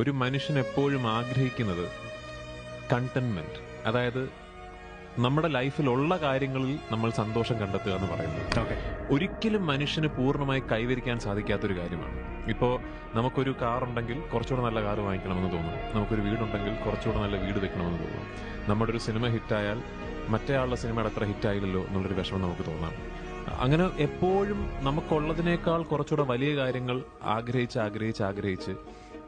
ഒരു മനുഷ്യൻ എപ്പോഴും ആഗ്രഹിക്കുന്നത് കണ്ടൻമെന്റ് അതായത് നമ്മുടെ ലൈഫിൽ ഉള്ള കാര്യങ്ങളിൽ നമ്മൾ സന്തോഷം കണ്ടെത്തുക എന്ന് പറയുന്നത്. ഒരിക്കലും മനുഷ്യന് പൂർണമായി കൈവരിക്കാൻ സാധിക്കാത്തൊരു കാര്യമാണ്. ഇപ്പോൾ നമുക്കൊരു കാർ ഉണ്ടെങ്കിൽ കുറച്ചുകൂടെ നല്ല കാർ വാങ്ങിക്കണമെന്ന് തോന്നും. നമുക്കൊരു വീടുണ്ടെങ്കിൽ കുറച്ചുകൂടെ നല്ല വീട് വെക്കണമെന്ന് തോന്നും. നമ്മുടെ ഒരു സിനിമ ഹിറ്റായാൽ മറ്റേ ആളുടെ സിനിമയുടെ അത്ര ഹിറ്റായില്ലല്ലോ എന്നുള്ളൊരു വിഷമം നമുക്ക് തോന്നാം. അങ്ങനെ എപ്പോഴും നമുക്കുള്ളതിനേക്കാൾ കുറച്ചുകൂടെ വലിയ കാര്യങ്ങൾ ആഗ്രഹിച്ച് ആഗ്രഹിച്ച് ആഗ്രഹിച്ച്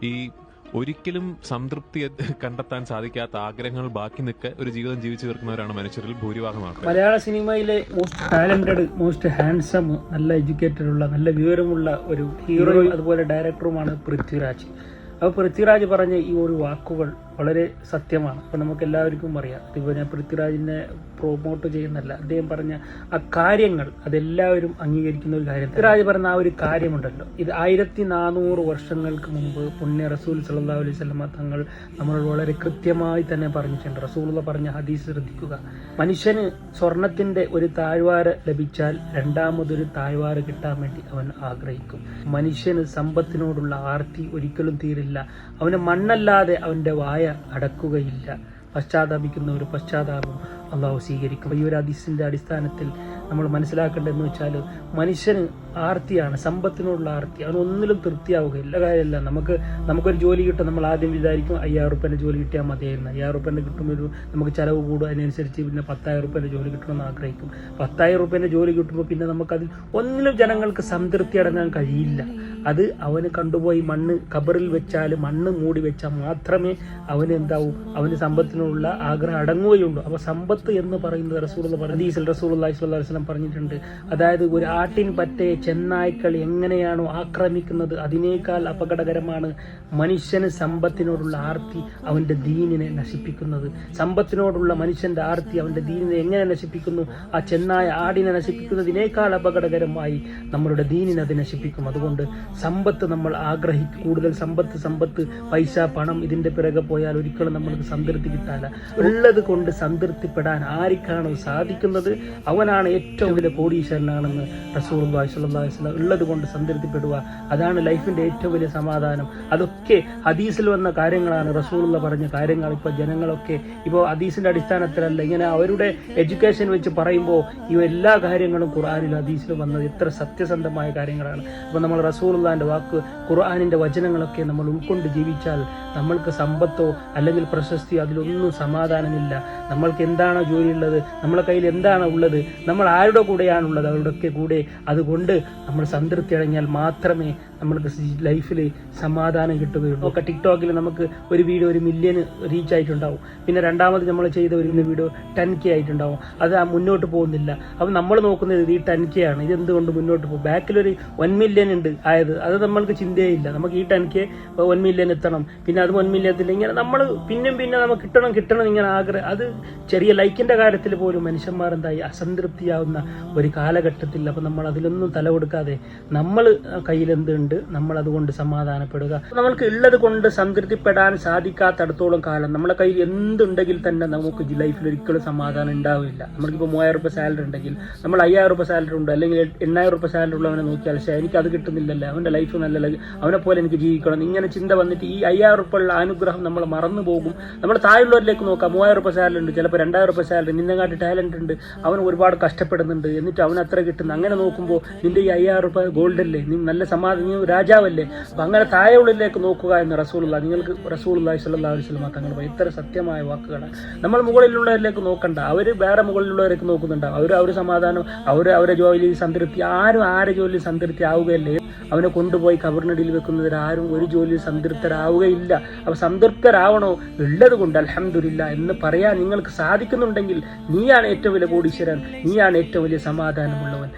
ഈ ഒരിക്കലും സംതൃപ്തി കണ്ടെത്താൻ സാധിക്കാത്ത ആഗ്രഹങ്ങൾ ബാക്കി നിൽക്കെ ഒരു ജീവിതം ജീവിച്ചു തീർക്കുന്നവരാണ് മനുഷ്യരിൽ ഭൂരിഭാഗം മലയാള സിനിമയിലെ മോസ്റ്റ് ടാലന്റഡ് മോസ്റ്റ് ഹാൻസം നല്ല എഡ്യൂക്കേറ്റഡ് ഉള്ള നല്ല വിവരമുള്ള ഒരു ഹീറോയും അതുപോലെ ഡയറക്ടറുമാണ് പൃഥ്വിരാജ്. അപ്പോൾ പൃഥ്വിരാജ് പറഞ്ഞ ഈ ഒരു വാക്കുകൾ വളരെ സത്യമാണ്. അപ്പോൾ നമുക്ക് എല്ലാവർക്കും അറിയാം. ഇപ്പോൾ ഞാൻ പൃഥ്വിരാജിനെ പ്രൊമോട്ട് ചെയ്യുന്നല്ല അദ്ദേഹം പറഞ്ഞ ആ കാര്യങ്ങൾ അതെല്ലാവരും അംഗീകരിക്കുന്ന ഒരു കാര്യം പൃഥ്വിരാജ് പറഞ്ഞ ആ ഒരു കാര്യമുണ്ടല്ലോ. ഇത് ആയിരത്തി നാനൂറ് വർഷങ്ങൾക്ക് മുമ്പ് പുണ്യ റസൂൽ സല്ലാ അലൈഹി സ്വലമ തങ്ങൾ നമ്മൾ വളരെ കൃത്യമായി തന്നെ പറഞ്ഞിട്ടുണ്ട്. റസൂൽ പറഞ്ഞ ഹദീസ് ശ്രദ്ധിക്കുക. മനുഷ്യന് സ്വർണത്തിന്റെ ഒരു താഴ്വാര ലഭിച്ചാൽ രണ്ടാമതൊരു താഴ്വാര കിട്ടാൻ വേണ്ടി അവൻ ആഗ്രഹിക്കും. മനുഷ്യന് സമ്പത്തിനോടുള്ള ആർത്തി ഒരിക്കലും തീരില്ല. അവന് മണ്ണല്ലാതെ അവന്റെ വായ അടക്കുകയില്ല. പശ്ചാത്താപിക്കുന്ന ഒരു പശ്ചാത്താപം അള്ളാഹു സ്വീകരിക്കും. ഈ ഒരു ഹദീസിന്റെ അടിസ്ഥാനത്തിൽ നമ്മൾ മനസ്സിലാക്കേണ്ടതെന്ന് വെച്ചാൽ മനുഷ്യന് ആർത്തിയാണ് സമ്പത്തിനോടുള്ള ആർത്തി. അവനൊന്നിലും തൃപ്തിയാവുകയില്ല. കാര്യമല്ല. നമുക്ക് നമുക്കൊരു ജോലി കിട്ടും നമ്മൾ ആദ്യം വിചാരിക്കും അയ്യായിരം റുപ്യന്റെ ജോലി കിട്ടിയാൽ മതിയായിരുന്നു. അയ്യായിരം റുപ്യന്റെ കിട്ടുമ്പോൾ നമുക്ക് ചിലവ് കൂടും അതിനനുസരിച്ച് പിന്നെ പത്തായിരം റുപ്യന്റെ ജോലി കിട്ടണമെന്ന് ആഗ്രഹിക്കും. പത്തായിരം റുപ്യന്റെ ജോലി കിട്ടുമ്പോൾ പിന്നെ നമുക്കതിൽ ഒന്നിലും ജനങ്ങൾക്ക് സംതൃപ്തി അടങ്ങാൻ കഴിയില്ല. അത് അവന് കണ്ടുപോയി മണ്ണ് കബറിൽ വെച്ചാൽ മണ്ണ് മൂടി വെച്ചാൽ മാത്രമേ അവന് എന്താവും? അവന് സമ്പത്തിനുള്ള ആഗ്രഹം അടങ്ങുകയുള്ളൂ. അപ്പോൾ സമ്പത്ത് എന്ന് പറയുന്നത് റസൂൾ പറഞ്ഞു റസൂൽ അള്ളാഹി സ്വല്ലല്ലാഹു അലൈഹി വസല്ലം പറഞ്ഞിട്ടുണ്ട്. അതായത് ഒരു ആട്ടിൻ പറ്റയെ ചെന്നായ്ക്കൾ എങ്ങനെയാണോ ആക്രമിക്കുന്നത് അതിനേക്കാൾ അപകടകരമാണ് മനുഷ്യന് സമ്പത്തിനോടുള്ള ആർത്തി അവന്റെ ദീനിനെ നശിപ്പിക്കുന്നത്. സമ്പത്തിനോടുള്ള മനുഷ്യന്റെ ആർത്തി അവന്റെ ദീനിനെ എങ്ങനെ നശിപ്പിക്കുന്നു? ആ ചെന്നായ ആടിനെ നശിപ്പിക്കുന്നതിനേക്കാൾ അപകടകരമായി നമ്മളുടെ ദീനിനെ അത് നശിപ്പിക്കും. അതുകൊണ്ട് സമ്പത്ത് നമ്മൾ ആഗ്രഹിക്കും. കൂടുതൽ സമ്പത്ത് സമ്പത്ത് പൈസ പണം ഇതിന്റെ പിറകെ പോയാൽ ഒരിക്കലും നമ്മൾക്ക് സംതൃപ്തി കിട്ടാല ഉള്ളത് കൊണ്ട് സംതൃപ്തിപ്പെടാൻ ആർക്കാണോ സാധിക്കുന്നത്? അവനാണ് ഏറ്റവും വലിയ കോടീശ്വരനാണെന്ന് റസൂൽ വസ്ലം ഉള്ളത് കൊണ്ട് സംതൃപ്തിപ്പെടുക. അതാണ് ലൈഫിന്റെ ഏറ്റവും വലിയ സമാധാനം. അതൊക്കെ ഹദീസിൽ വന്ന കാര്യങ്ങളാണ്. റസൂലുള്ള പറഞ്ഞ കാര്യങ്ങൾ. ഇപ്പോൾ ജനങ്ങളൊക്കെ ഇപ്പോൾ ഹദീസിന്റെ അടിസ്ഥാനത്തിലല്ല. ഇങ്ങനെ അവരുടെ എഡ്യൂക്കേഷൻ വെച്ച് പറയുമ്പോൾ ഈ എല്ലാ കാര്യങ്ങളും ഖുർആാനിൽ ഹദീസിൽ വന്നത് എത്ര സത്യസന്ധമായ കാര്യങ്ങളാണ്. അപ്പോൾ നമ്മൾ റസൂലുള്ളാന്റെ വാക്ക് ഖുർആാനിന്റെ വചനങ്ങളൊക്കെ നമ്മൾ ഉൾക്കൊണ്ട് ജീവിച്ചാൽ നമ്മൾക്ക് സമ്പത്തോ അല്ലെങ്കിൽ പ്രശസ്തിയോ അതിലൊന്നും സമാധാനമില്ല. നമ്മൾക്ക് എന്താണ് ജോലി ഉള്ളത് നമ്മളെ കയ്യിൽ എന്താണ് ഉള്ളത്? നമ്മൾ ആരുടെ കൂടെയാണുള്ളത്? അവരുടെയൊക്കെ കൂടെ. അതുകൊണ്ട് നമ്മൾ സംതൃപ്തി അടങ്ങിയാൽ മാത്രമേ നമ്മൾക്ക് ലൈഫിൽ സമാധാനം കിട്ടുകയുള്ളൂ. ഒക്കെ ടിക്ടോക്കിൽ നമുക്ക് ഒരു വീഡിയോ ഒരു മില്യൺ റീച്ച് ആയിട്ടുണ്ടാവും. പിന്നെ രണ്ടാമത് നമ്മൾ ചെയ്ത ഒരു വീഡിയോ ടെൻ കെ ആയിട്ടുണ്ടാവും. അത് മുന്നോട്ട് പോകുന്നില്ല. അപ്പം നമ്മൾ നോക്കുന്നത് ഈ ടെൻ കെ ആണ്. ഇത് എന്തുകൊണ്ട് മുന്നോട്ട് പോകും? ബാക്കിലൊരു വൺ മില്യൺ ഉണ്ട് ആയത്. അത് നമ്മൾക്ക് ചിന്തയില്ല നമുക്ക് ഈ ടെൻ കെ വൺ മില്യൺ എത്തണം. പിന്നെ അത് വൺ ഇങ്ങനെ നമ്മൾ പിന്നെയും പിന്നെ നമുക്ക് കിട്ടണം കിട്ടണം ഇങ്ങനെ ആഗ്രഹം അത് ചെറിയ ലൈക്കിന്റെ കാര്യത്തിൽ പോലും മനുഷ്യന്മാർ എന്തായി? അസംതൃപ്തിയാവുന്ന ഒരു കാലഘട്ടത്തിൽ അപ്പം നമ്മൾ അതിലൊന്നും തല കൊടുക്കാതെ നമ്മൾ കയ്യിൽ എന്തുണ്ട്? നമ്മൾ അതുകൊണ്ട് സമാധാനപ്പെടുക. നമ്മൾക്ക് ഉള്ളത് കൊണ്ട് സംതൃപ്തിപ്പെടാൻ സാധിക്കാത്തടത്തോളം കാലം നമ്മളെ കയ്യിൽ എന്തുണ്ടെങ്കിൽ തന്നെ നമുക്ക് ലൈഫിൽ ഒരിക്കലും സമാധാനം ഉണ്ടാവില്ല. നമ്മൾക്കിപ്പോൾ മൂവായിരം രൂപ സാലറി ഉണ്ടെങ്കിൽ നമ്മൾ അയ്യായിരം രൂപ സാലറി ഉണ്ട് അല്ലെങ്കിൽ എണ്ണായിരം രൂപ സാലറി ഉള്ളവനെ നോക്കിയാൽ പക്ഷേ എനിക്ക് അത് കിട്ടുന്നില്ലല്ലോ? അവന്റെ ലൈഫ് നല്ല അവനെ പോലെ എനിക്ക് ജീവിക്കണം ഇങ്ങനെ ചിന്ത വന്നിട്ട് ഈ അയ്യായിരം ഉള്ള അനുഗ്രഹം നമ്മൾ മറന്നു പോകും. നമ്മൾ താഴെയുള്ളവരിലേക്ക് നോക്കാം. മൂവായിരം രൂപ സാലറി ഉണ്ട്. ചിലപ്പോൾ രണ്ടായിരം രൂപ സാലറി നിന്നെങ്ങാട്ട് ടാലന്റ് ഉണ്ട്. അവൻ ഒരുപാട് കഷ്ടപ്പെടുന്നുണ്ട്. എന്നിട്ട് അവൻ അത്ര കിട്ടുന്നു. അങ്ങനെ നോക്കുമ്പോൾ നിന്റെ ഈ അയ്യായിരം രൂപ ഗോൾഡ് അല്ലേ? നീ നല്ല സമാധാനം നീ രാജാവല്ലേ? അപ്പം അങ്ങനെ താഴെയുള്ളിലേക്ക് നോക്കുക എന്ന് റസൂലുള്ള നിങ്ങൾക്ക് റസൂൽ സല്ലാ വസ്ലമ തങ്ങൾ ഇത്ര സത്യമായ വാക്കുകളാണ് നമ്മൾ മുകളിലുള്ളവരിലേക്ക് നോക്കണ്ട. അവർ വേറെ മുകളിലുള്ളവരേക്ക് നോക്കുന്നുണ്ടാവും. അവർ അവർ സമാധാനം അവർ അവരെ ജോലി സംതൃപ്തി ആരും ആരെ ജോലി സംതൃപ്തി ആവുകയല്ലേ? അവനെ കൊണ്ടുപോയി കബറിനടിയിൽ വെക്കുന്നവർ ആരും ഒരു ജോലിയിൽ സംതൃപ്തരാവുകയില്ല. അപ്പോൾ സംതൃപ്തരാവണോ? ഉള്ളത് കൊണ്ട് അലഹമില്ല എന്ന് പറയാൻ നിങ്ങൾക്ക് സാധിക്കുന്നുണ്ടെങ്കിൽ നീയാണ് ഏറ്റവും വലിയ കോടീശ്വരൻ നീയാണ് ഏറ്റവും വലിയ സമാധാനമുള്ളവൻ.